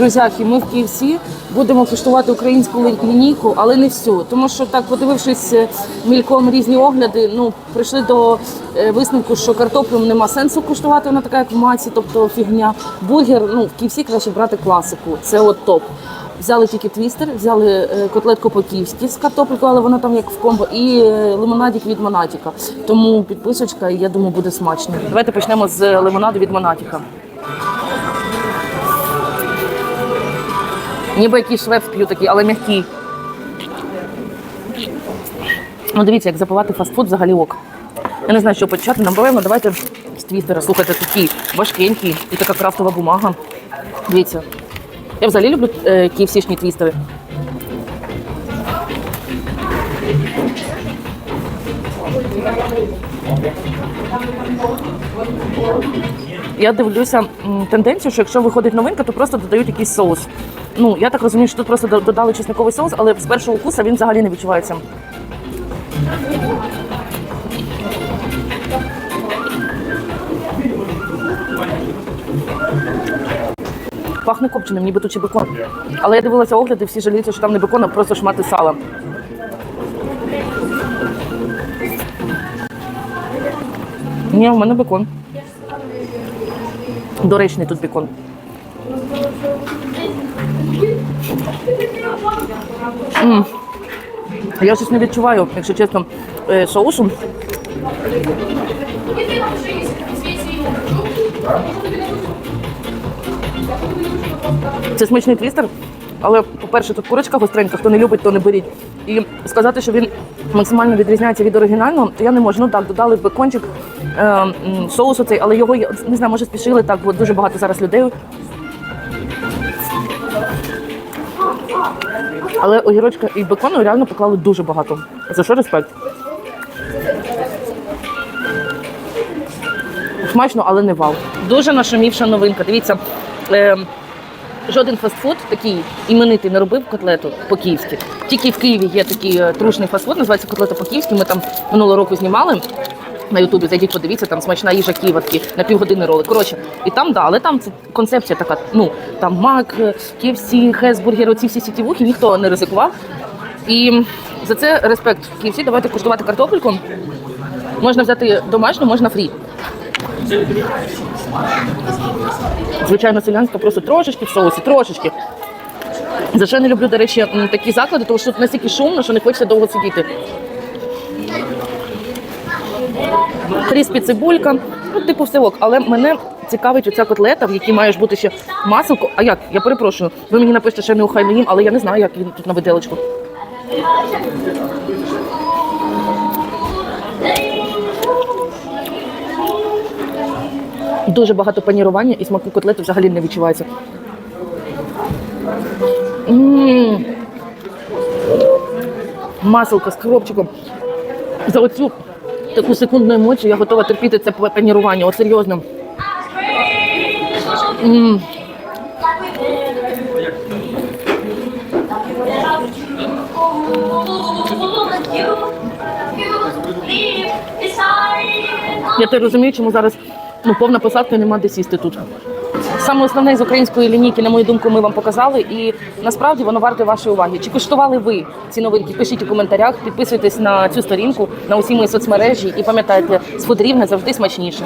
Друзяки, ми в KFC будемо куштувати українську лі- лінійку, але не всю. Тому що так, подивившись е, мільком різні огляди, ну прийшли до е, висновку, що картоплю нема сенсу куштувати, вона така, як в маці, тобто фігня. Бургер, ну в KFC краще брати класику. Це от топ. Взяли тільки твістер, взяли е, котлетку по-київськи з картопелькою, але вона там як в комбо, і лимонадик від Монатіка. Тому підписочка, я думаю, буде смачно. Давайте почнемо з лимонаду від Монатіка. Ніби якийсь швепс п'ю такий, але м'який. Ну, дивіться, як запивати фастфуд взагалі ок. Я не знаю, що почати. Напевно, давайте з твістера. Слухайте, такі важкенькі і така крафтова бумага. Дивіться. Я взагалі люблю е, київсішні твістери. Я дивлюся тенденцію, що якщо виходить новинка, то просто додають якийсь соус. Ну, я так розумію, що тут просто додали чесниковий соус, але з першого вкуса він взагалі не відчувається. Пахне копченим, ніби тут ще бекон. Але я дивилася огляди, всі жаліються, що там не бекон, а просто шмати сала. Ні, в мене бекон. Доречний тут бекон. М. Я щось не відчуваю, якщо чесно, е, соусу. Це смачний твістер, але, по-перше, тут курочка гостренька, хто не любить, то не беріть. І сказати, що він максимально відрізняється від оригінального, то я не можу. Ну так, додали бекончик, е, м, соус оцей, але його не знаю, може спішили так, бо дуже багато зараз людей. Але огірочка і бекону реально поклали дуже багато. За що респект? Смачно, але не вау. Дуже нашумівша новинка. Дивіться, е, жоден фастфуд такий іменитий не робив котлету по-київськи. Тільки в Києві є такий е, трушний фастфуд, називається котлета по-київськи. Ми там минулого року знімали. На Ютубі зайдіть, подивіться, там смачна їжа такі на півгодини ролик. Коротше, і там, да, але там це концепція така, ну там Мак, KFC, Хесбургер, оці всі сітівухи, ніхто не ризикував. І за це респект KFC, давайте куштувати картопельку. Можна взяти домашню, можна фрі. Звичайно, селянська просто трошечки в соусі, трошечки. За що я не люблю, до речі, такі заклади, тому що тут настільки шумно, що не хочеться довго сидіти. Кріспі цибулька, ну, типу все ок. Але мене цікавить оця котлета, в якій маєш бути ще маселко. А як? Я перепрошую. Ви мені напишете, що я не охайно їм, але я не знаю, як він тут на виделочку. Дуже багато панірування і смаку котлети взагалі не відчувається. М. Маселка з кропчиком. За оцю таку секундну емоцію я готова терпіти це панірування. От серйозно. М. Я те розумію, чому зараз ну, повна посадка нема де сісти тут. Саме основне з української лінійки, на мою думку, ми вам показали, і насправді воно варте вашої уваги. Чи коштували ви ці новинки? Пишіть у коментарях, підписуйтесь на цю сторінку, на усі мої соцмережі і пам'ятайте, з фудрівне завжди смачніше.